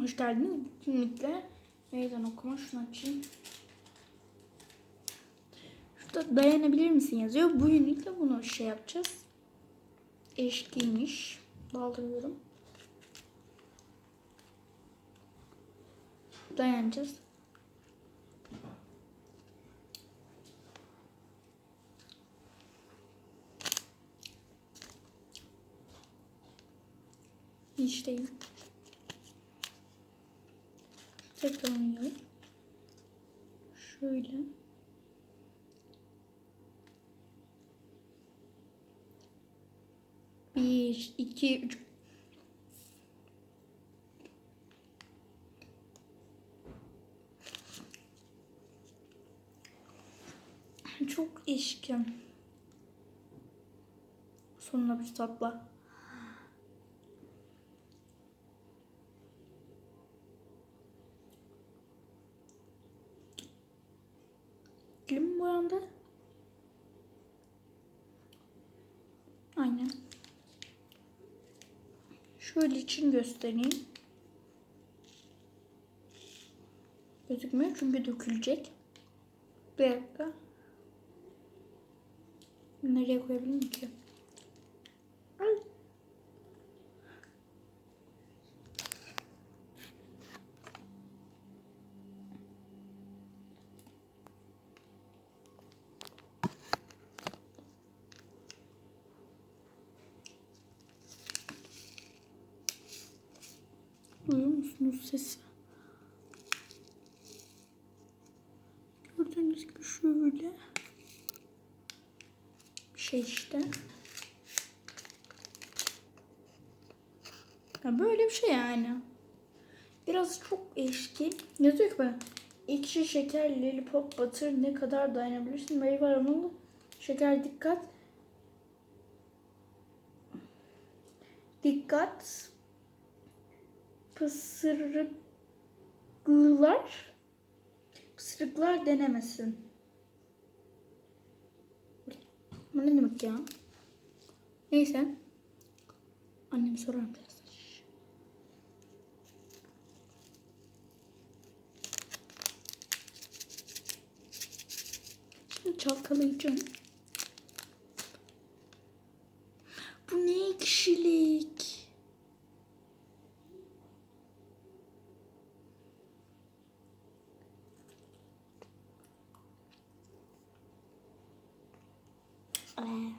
hoş geldiniz. Kesinlikle meydan okuma şunu açayım. Şurada dayanabilir misin yazıyor. Bu yenilikle bunu şey yapacağız. Eşkiymiş. Bağlıyorum. Dayanacağız. Hiç değil. Tekrar oynayalım. Şöyle. Bir, iki, üç. Çok eşkin. Sonuna bir tatla. Şöyle için göstereyim. Gözükmüyor çünkü dökülecek. Bir dakika. Nereye koyabilirim ki? Ay. Duyuyor musunuz sesi? Gördüğünüz gibi şöyle bir şey işte. Ya böyle bir şey yani. Biraz çok eşki. Yazıyor ki böyle. Ekşi şeker, lollipop, batır ne kadar dayanabilirsin? Meyve aromalı. Şeker dikkat. Dikkat. Pısırıklılar pısırıklar denemesin. Bu ne demek ya? Neyse. Annem sorar biraz. Şimdi çalkalayacağım. Bu ne ekşilik? Ee.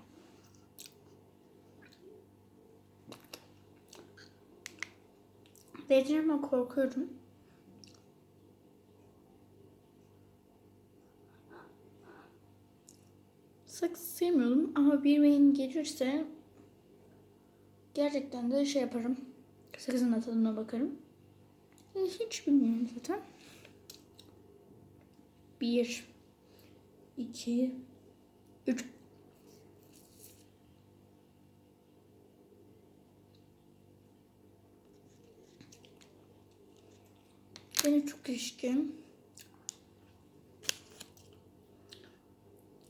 Vereceğim ama korkuyorum. Sakız sevmiyordum ama bir beyin gelirse gerçekten de şey yaparım. Sakızın tadına bakarım. Hiç bilmiyorum zaten. Bir, iki, üç. Beni çok işkim.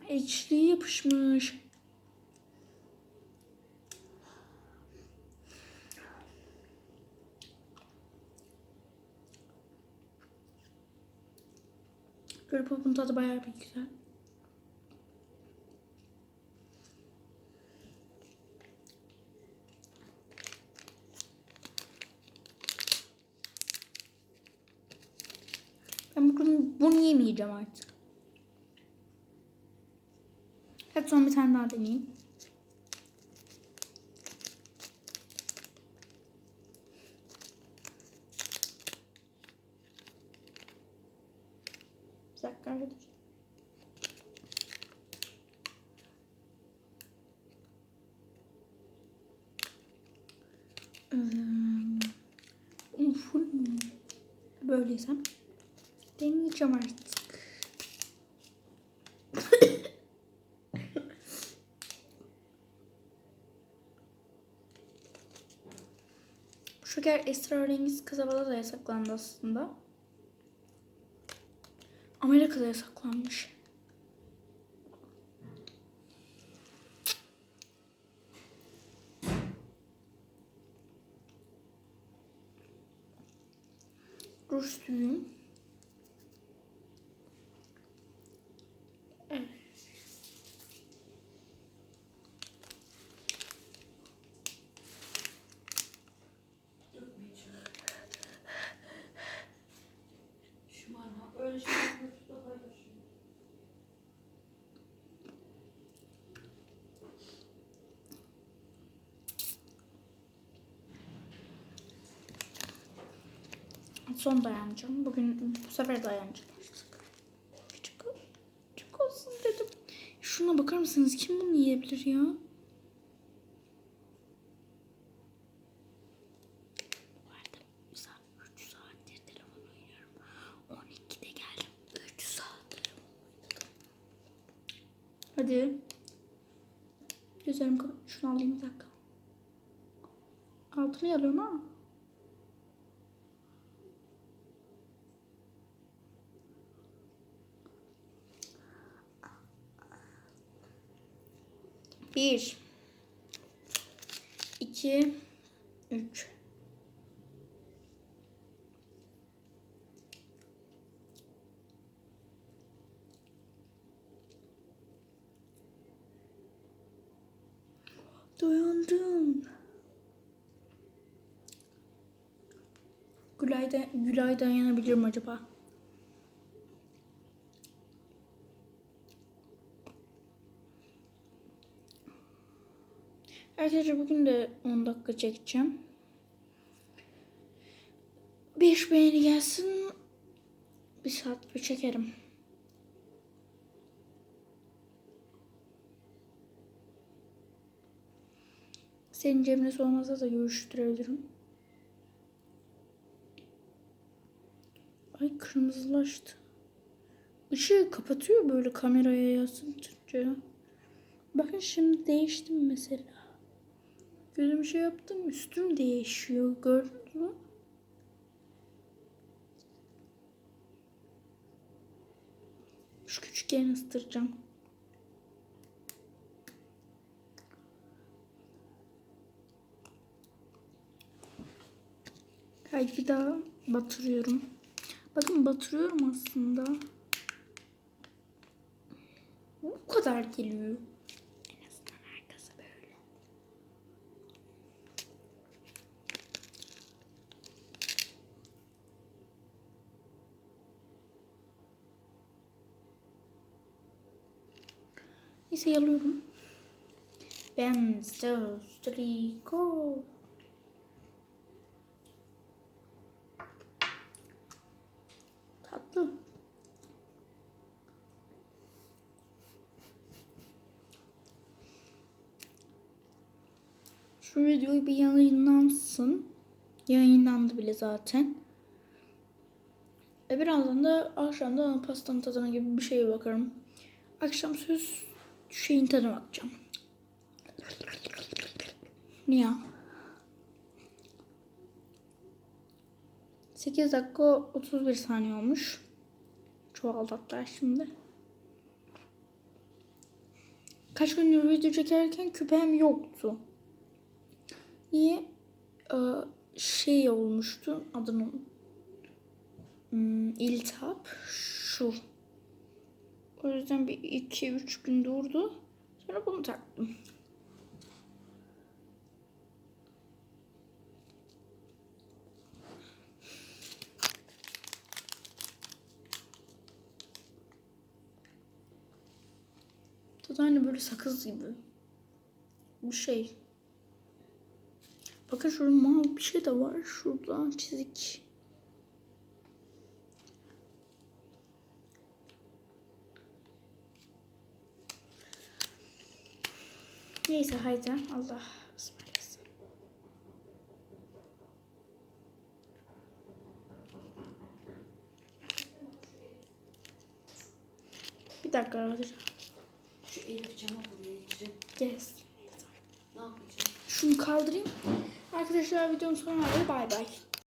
Ekşiliği yapışmış. Lollipop'un tadı bayağı bir güzel. Ben bugün bunu yemeyeceğim artık. Hadi son bir tane daha deneyeyim. Bir dakika arkadaşlar. Full böyleysem deneyeceğim artık. Şeker esrarengiz kasabada da yasaklandı aslında. Amerika'da yasaklanmış. Ruj sürüyorum. Son dayanacağım. Bugün bu sefer dayanacağım. Küçük, küçük olsun dedim. Şuna bakar mısınız? Kim bunu yiyebilir ya? Hadi. Gözlerimi şunu alayım bir dakika. Altını alıyorum ha. 1 2 3 Doyandım. Gülay, da, Gülay dayanabilir mi acaba? Arkadaşlar bugün de 10 dakika çekeceğim. 5 beğeni gelsin. Bir saat bir çekerim. Senin Cemre Solmaz'la da görüştürebilirim. Ay kırmızılaştı. Işığı kapatıyor böyle kameraya yansıtınca. Bakın şimdi değiştim mesela. Gözüm şey yaptım üstüm değişiyor. Gördünüz mü? Şu küçük yerini ısıtıracağım. Haydi bir daha batırıyorum. Bakın batırıyorum aslında. Bu kadar geliyor. Neyse yalıyorum. Ben three, go. Tatlı. Şu videoyu bir yayınlansın. Yayınlandı bile zaten. E birazdan da akşamda pastanın tadına gibi bir şeye bakarım. Akşam söz şeyin tadına bakacağım. Niye? 8 dakika 31 saniye olmuş. Çoğaldı hatta şimdi. Kaç gündür video çekerken küpem yoktu. Niye? Ee, şey olmuştu. Adını hmm, iltihap şu. O yüzden bir iki üç gün durdu. Sonra bunu taktım. Tadı aynı böyle sakız gibi. Bu şey. Bakın şurada mavi bir şey de var. Şurada çizik. Neyse haydi Allah ısmarlasın. Bir dakika arkadaşlar. Şu Elif cama buraya gidecek. Yes. Ne yapacağım? Şunu kaldırayım. Arkadaşlar videonun sonuna geldi. Bay bay.